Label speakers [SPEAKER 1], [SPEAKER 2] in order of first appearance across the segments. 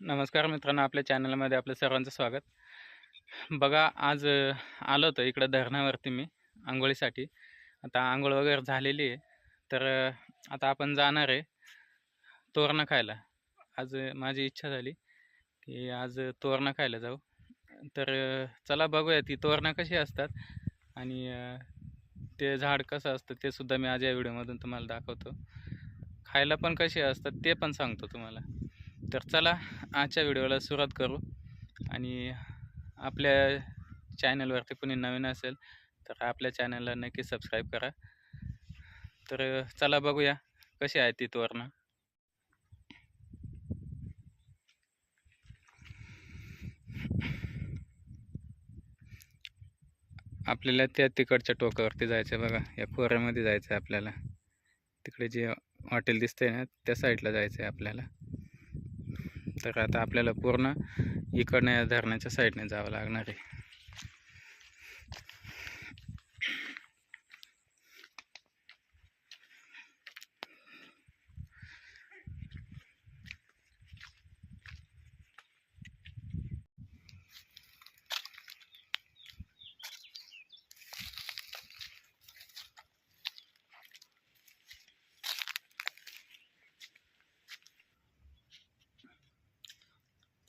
[SPEAKER 1] नमस्कार मित्रांनो आपल्या चॅनलमध्ये आपलं सर्वांचं स्वागत. बघा आज आलो होतो इकडं धरणावरती मी आंघोळीसाठी. आता आंघोळ वगैरे झालेली आहे. तर आता आपण जाणार आहे तोरणं खायला. आज माझी इच्छा झाली की आज तोरणं खायला जाऊ. तर चला बघूया ती तोरणं कशी असतात आणि ते झाड कसं असतं ते सुद्धा मी आज या व्हिडिओमधून तुम्हाला दाखवतो. खायला पण कसे असतात ते पण सांगतो तुम्हाला. तर चला आजच्या व्हिडिओला सुरुवात करू. आणि आपल्या चॅनलवरती कुणी नवीन असेल तर आपल्या चॅनलला नक्की सबस्क्राईब करा. तर चला बघूया कशी आहे ती तोरणं? आपल्याला त्या तिकडच्या टोकावरती जायचं आहे बघा. या खोऱ्यामध्ये जायचं आहे आपल्याला. तिकडे जे हॉटेल दिसतंय ना त्या साईडला जायचं आहे आपल्याला. तर आता आपल्याला पूर्ण इकडनं या धरणाच्या साईडने जावं लागणार आहे.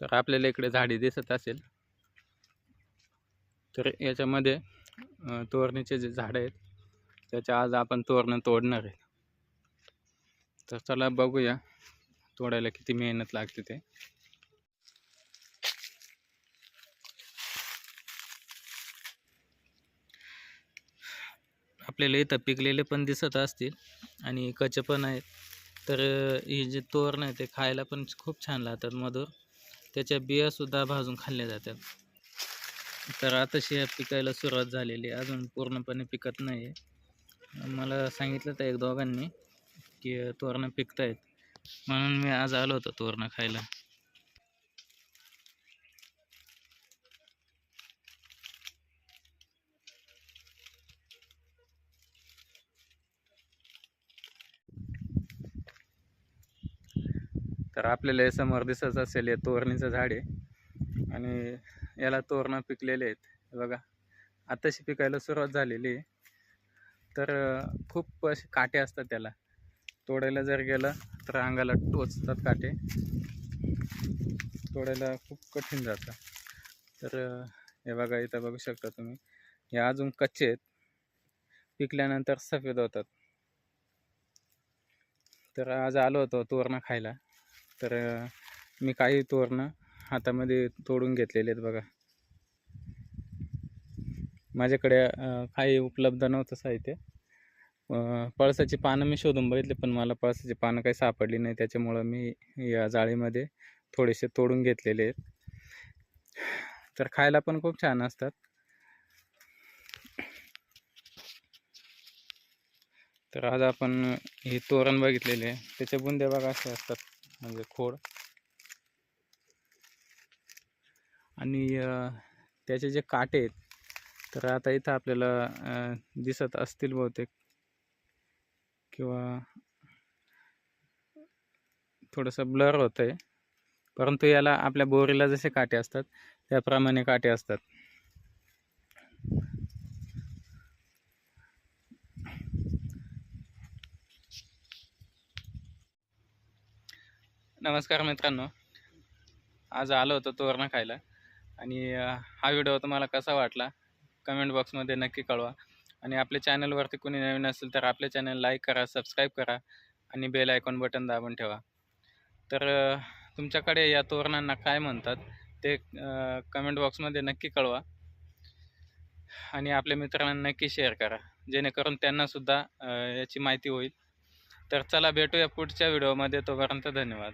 [SPEAKER 1] तर आपल्याला इकडे झाडी दिसत असेल. तर याच्यामध्ये तोरणीचे जे झाडं आहेत त्याच्या आज आपण तोरणं तोडणार आहे. तर चला बघूया तोडायला किती मेहनत लागते ते. आपल्याला इथं पिकलेले पण दिसत असतील आणि कच्चे पण आहेत. तर ही हे जे तोरण आहे ते खायला पण खूप छान लागतात मधुर. त्याच्या बियासुद्धा भाजून खाल्ल्या जातात. तर आताशी ह्या पिकायला सुरुवात झालेली अजून पूर्णपणे पिकत नाही आहे मला सांगितलं तर एक दोघांनी की तोरणं पिकत आहेत म्हणून मी आज आलो होतो तोरणं खायला. तर आपल्याला हे समोर दिसत असेल हे तोरणीचं झाड आहे. आणि याला तोरणं पिकलेले आहेत. बघा आताशी पिकायला सुरुवात झालेली आहे. तर खूप असे काटे असतात त्याला. तोडायला जर गेलं तर अंगाला टोचतात काटे. तोडायला खूप कठीण जातं. तर हे बघा इथं बघू शकता तुम्ही. हे अजून कच्चे आहेत. पिकल्यानंतर सफेद होतात. तर आज आलो होतो तोरणं खायला. तर मी काही तोरणं हातामध्ये तोडून घेतलेले आहेत बघा. माझ्याकडे काही उपलब्ध नव्हतं साहित्य. पळसाची पानं मी शोधून बघितले पण मला पळसाची पानं काही सापडली नाही. त्याच्यामुळं मी या जाळीमध्ये थोडेसे तोडून घेतलेले आहेत. तर खायला पण खूप छान असतात. तर आज आपण हे तोरण बघितलेले आहे. त्याचे बुंदे बघा असे असतात. म्हणजे खोड आणि त्याचे जे काटे आहेत तर आता इथं आपल्याला दिसत असतील बहुतेक. किंवा थोडंसं ब्लर होतं आहे परंतु याला आपल्या बोरीला जसे काटे असतात त्याप्रमाणे काटे असतात. नमस्कार मित्रांनो. आज आलो होतो तोरणं खायला. आणि हा व्हिडिओ तुम्हाला कसा वाटला? कमेंट बॉक्समध्ये नक्की कळवा. आणि आपल्या चॅनलवरती कोणी नवीन असेल तर आपल्या चॅनल लाईक करा सबस्क्राईब करा आणि बेल आयकॉन बटन दाबून ठेवा. तर तुमच्याकडे या तोरणांना काय म्हणतात ते कमेंट बॉक्समध्ये नक्की कळवा. आणि आपल्या मित्रांना नक्की शेअर करा. जेणेकरून त्यांनासुद्धा याची माहिती होईल. तर चला भेटूया पुढच्या व्हिडिओमध्ये. तोपर्यंत धन्यवाद.